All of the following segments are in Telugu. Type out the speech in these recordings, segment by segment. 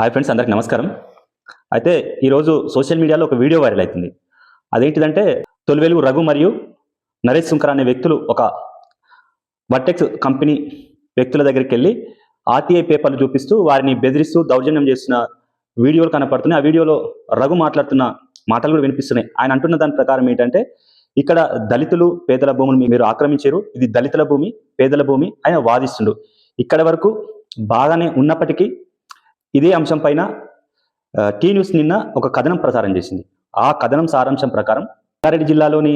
హాయ్ ఫ్రెండ్స్ అందరికి నమస్కారం. అయితే ఈరోజు సోషల్ మీడియాలో ఒక వీడియో వైరల్ అవుతుంది. అదేంటిదంటే తొలివేలు రఘు మరియు నరేష్ శుంకర్ అనే వ్యక్తులు ఒక వర్టెక్స్ కంపెనీ వ్యక్తుల దగ్గరికి వెళ్ళి ఆర్టీఐ పేపర్లు చూపిస్తూ వారిని బెదిరిస్తూ దౌర్జన్యం చేస్తున్న వీడియోలు కనపడుతున్నాయి. ఆ వీడియోలో రఘు మాట్లాడుతున్న మాటలు కూడా వినిపిస్తున్నాయి. ఆయన అంటున్న దాని ప్రకారం ఏంటంటే ఇక్కడ దళితులు పేదల భూములు మీరు ఆక్రమించారు. ఇది దళితుల భూమి పేదల భూమి ఆయన వాదిస్తుండు. ఇక్కడ వరకు బాగానే ఉన్నప్పటికీ ఇదే అంశం పైన టీ న్యూస్ నిన్న ఒక కథనం ప్రసారం చేసింది. ఆ కథనం సారాంశం ప్రకారం రంగారెడ్డి జిల్లాలోని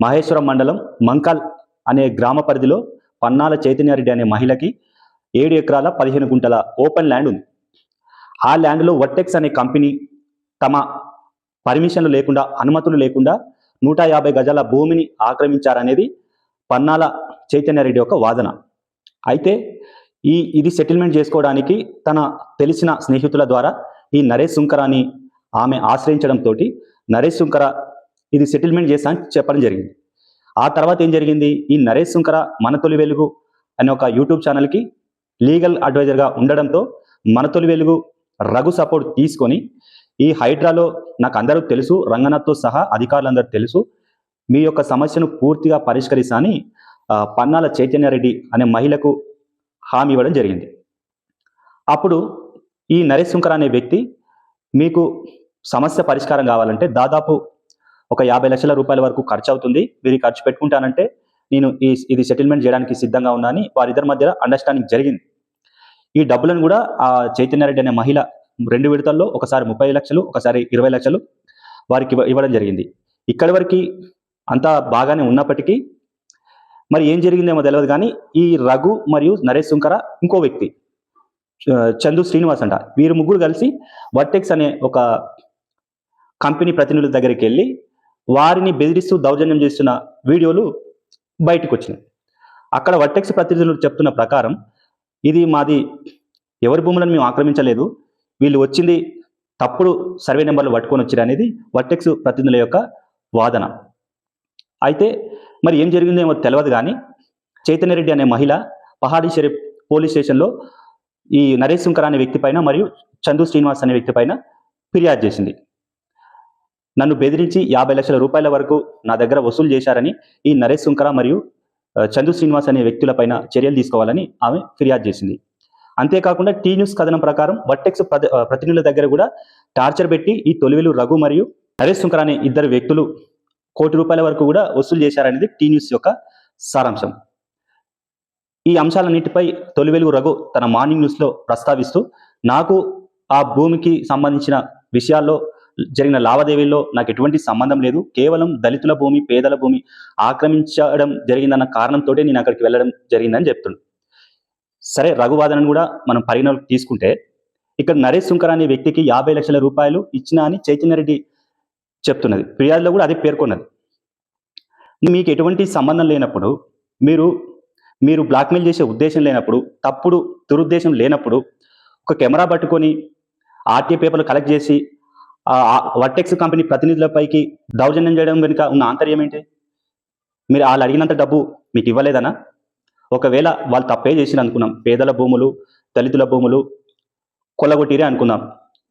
మహేశ్వరం మండలం మంకాల్ అనే గ్రామ పరిధిలో పన్నాల చైతన్యారెడ్డి అనే మహిళకి ఏడు ఎకరాల పదిహేను గుంటల ఓపెన్ ల్యాండ్ ఉంది. ఆ ల్యాండ్లో వర్టెక్స్ అనే కంపెనీ తమ పర్మిషన్లు లేకుండా అనుమతులు లేకుండా నూట యాభై గజాల భూమిని ఆక్రమించారనేది పన్నాల చైతన్యారెడ్డి యొక్క వాదన. అయితే ఈ ఇది సెటిల్మెంట్ చేసుకోవడానికి తన తెలిసిన స్నేహితుల ద్వారా ఈ నరేష్ సుంకరాని ఆమె ఆశ్రయించడంతో నరేష్ శుంకర ఇది సెటిల్మెంట్ చేశా అని చెప్పడం జరిగింది. ఆ తర్వాత ఏం జరిగింది? ఈ నరేష్ శుంకర మన తొలి వెలుగు అనే ఒక యూట్యూబ్ ఛానల్కి లీగల్ అడ్వైజర్గా ఉండడంతో మన తొలి వెలుగు రఘు సపోర్ట్ తీసుకొని ఈ హైడ్రాలో నాకు అందరూ తెలుసు రంగనాథ్తో సహా అధికారులందరూ తెలుసు మీ యొక్క సమస్యను పూర్తిగా పరిష్కరిస్తా అని పన్నాల చైతన్యారెడ్డి అనే మహిళకు హామీ ఇవ్వడం జరిగింది. అప్పుడు ఈ నరేష్ శుంకర్ అనే వ్యక్తి మీకు సమస్య పరిష్కారం కావాలంటే దాదాపు ఒక యాభై లక్షల రూపాయల వరకు ఖర్చు అవుతుంది మీరు ఖర్చు పెట్టుకుంటానంటే నేను ఈ ఇది సెటిల్మెంట్ చేయడానికి సిద్ధంగా ఉన్నా అని వారిద్దరి మధ్య అండర్స్టాండింగ్ జరిగింది. ఈ డబ్బులను కూడా ఆ చైతన్యారెడ్డి అనే మహిళ రెండు విడతల్లో ఒకసారి ముప్పై లక్షలు ఒకసారి ఇరవై లక్షలు వారికి ఇవ్వడం జరిగింది. ఇక్కడి వరకు అంతా బాగానే ఉన్నప్పటికీ మరి ఏం జరిగిందేమో తెలియదు కానీ ఈ రఘు మరియు నరేష్ శుంకర ఇంకో వ్యక్తి చందు శ్రీనివాస్ అంట. వీరు ముగ్గురు కలిసి వర్టెక్స్ అనే ఒక కంపెనీ ప్రతినిధుల దగ్గరికి వెళ్ళి వారిని బెదిరిస్తూ దౌర్జన్యం చేస్తున్న వీడియోలు బయటకు వచ్చినాయి అక్కడ వర్టెక్స్ ప్రతినిధులు చెప్తున్న ప్రకారం ఇది మాది ఎవరి భూములను మేము ఆక్రమించలేదు వీళ్ళు వచ్చింది తప్పుడు సర్వే నెంబర్లు పట్టుకొని వచ్చారు అనేది వర్టెక్స్ ప్రతినిధుల యొక్క వాదన. అయితే మరి ఏం జరిగిందేమో తెలియదు కానీ చైతన్యరెడ్డి అనే మహిళ పహాడీ షరీఫ్ పోలీస్ స్టేషన్లో ఈ నరేష్ శంకర్ అనే వ్యక్తి పైన మరియు చందు శ్రీనివాస్ అనే వ్యక్తి పైన ఫిర్యాదు చేసింది. నన్ను బెదిరించి యాభై లక్షల రూపాయల వరకు నా దగ్గర వసూలు చేశారని ఈ నరేష్ శంకర మరియు చందు శ్రీనివాస్ అనే వ్యక్తులపైన చర్యలు తీసుకోవాలని ఆమె ఫిర్యాదు చేసింది. అంతేకాకుండా టీ న్యూస్ కథనం ప్రకారం వర్టెక్స్ ప్రతి- ప్రతినిధుల దగ్గర కూడా టార్చర్ పెట్టి ఈ తొలివిలు రఘు మరియు నరేష్ శంకర్ అనే ఇద్దరు వ్యక్తులు కోటి రూపాయల వరకు కూడా వసూలు చేశారనేది టీ న్యూస్ యొక్క సారాంశం. ఈ అంశాలన్నిటిపై తొలి వెలుగు రఘు తన మార్నింగ్ న్యూస్లో ప్రస్తావిస్తూ నాకు ఆ భూమికి సంబంధించిన విషయాల్లో జరిగిన లావాదేవీల్లో నాకు ఎటువంటి సంబంధం లేదు. కేవలం దళితుల భూమి పేదల భూమి ఆక్రమించడం జరిగిందన్న కారణంతో నేను అక్కడికి వెళ్ళడం జరిగిందని చెప్తున్నాను సరే రఘువాదనను కూడా మనం పరిగణలోకి తీసుకుంటే ఇక్కడ నరేష్ శుంకర్ అనే వ్యక్తికి యాభై లక్షల రూపాయలు ఇచ్చిన అని చైతన్యరెడ్డి చెప్తున్నది. ఫిర్యాదులో కూడా అది పేర్కొన్నది. మీకు ఎటువంటి సంబంధం లేనప్పుడు మీరు మీరు బ్లాక్మెయిల్ చేసే ఉద్దేశం లేనప్పుడు తప్పుడు దురుద్దేశం లేనప్పుడు ఒక కెమెరా పట్టుకొని ఆర్టీఏ పేపర్లు కలెక్ట్ చేసి ఆ వర్టెక్స్ కంపెనీ ప్రతినిధులపైకి దౌర్జన్యం చేయడం వెనుక ఉన్న ఆంతర్యం ఏంటి? మీరు వాళ్ళు అడిగినంత డబ్బు మీకు ఇవ్వలేదనా? ఒకవేళ వాళ్ళు తప్పే చేసిన అనుకున్నాం. పేదల భూములు దళితుల భూములు కొల్లగొట్టిరే అనుకున్నాం.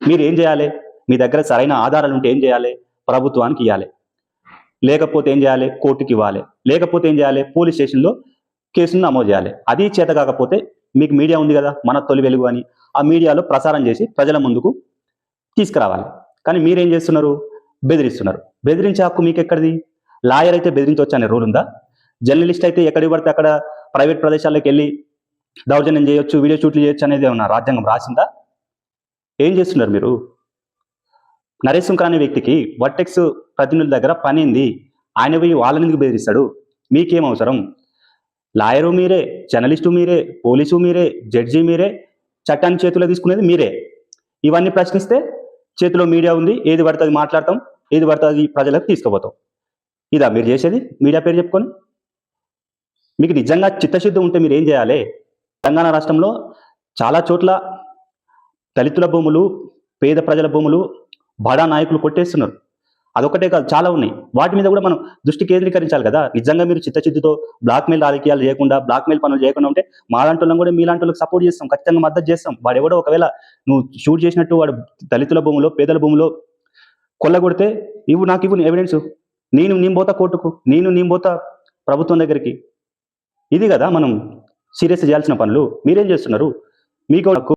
మీరు ఏం చేయాలి? మీ దగ్గర సరైన ఆధారాలు ఉంటే ఏం చేయాలి? ప్రభుత్వానికి ఇవ్వాలి లేకపోతే ఏం చేయాలి? కోర్టుకి ఇవ్వాలి. లేకపోతే ఏం చేయాలి? పోలీస్ స్టేషన్లో కేసును నమోదు చేయాలి. అది చేత కాకపోతే మీకు మీడియా ఉంది కదా మన తొలి వెలుగు అని. ఆ మీడియాలో ప్రసారం చేసి ప్రజల ముందుకు తీసుకురావాలి. కానీ మీరేం చేస్తున్నారు? బెదిరిస్తున్నారు. బెదిరించే హక్కు మీకు ఎక్కడిది లాయర్ అయితే బెదిరించవచ్చు అనే రూల్ ఉందా? జర్నలిస్ట్ అయితే ఎక్కడికి పడితే అక్కడ ప్రైవేట్ ప్రదేశాలకు వెళ్ళి దౌర్జన్యం చేయొచ్చు వీడియో షూట్లు చేయొచ్చు అనేది ఏమన్నా రాజ్యాంగం రాసిందా? ఏం చేస్తున్నారు మీరు? నరేష్ అనే వ్యక్తికి వర్టెక్స్ ప్రతినిధుల దగ్గర పనింది. ఆయన పోయి వాళ్ళని బెదిరిస్తాడు? మీకేం అవసరం? లాయరు మీరే జర్నలిస్టు మీరే పోలీసు మీరే జడ్జి మీరే చట్టాన్ని చేతిలో తీసుకునేది మీరే. ఇవన్నీ ప్రశ్నిస్తే చేతిలో మీడియా ఉంది. ఏది పడితే అది మాట్లాడతాం. ఏది పడితే అది ప్రజలకు తీసుకుపోతాం. ఇదా మీరు చేసేది? మీడియా పేరు చెప్పుకొని. మీకు నిజంగా చిత్తశుద్ధి ఉంటే మీరు ఏం చేయాలి? తెలంగాణ రాష్ట్రంలో చాలా చోట్ల దళితుల భూములు పేద ప్రజల భూములు బడా నాయకులు కొట్టేస్తున్నారు. అదొకటే కాదు చాలా ఉన్నాయి. వాటి మీద కూడా మనం దృష్టి కేంద్రీకరించాలి కదా. నిజంగా మీరు చిత్తశుద్ధితో బ్లాక్మెయిల్ రాజకీయాలు చేయకుండా బ్లాక్మెయిల్ పనులు చేయకుండా ఉంటే మా లాంటి కూడా మీ లాంటి సపోర్ట్ చేస్తాం ఖచ్చితంగా మద్దతు చేస్తాం. వాడు ఎవడో ఒకవేళ నువ్వు షూట్ చేసినట్టు వాడు దళితుల భూమిలో పేదల భూమిలో కొల్లగొడితే ఇవ్వు నాకు ఇవ్వు ఎవిడెన్స్. నేను నేను పోతా కోర్టుకు నేను నేను పోతా ప్రభుత్వం దగ్గరికి. ఇది కదా మనం సీరియస్ చేయాల్సిన పనులు. మీరేం చేస్తున్నారు? మీకు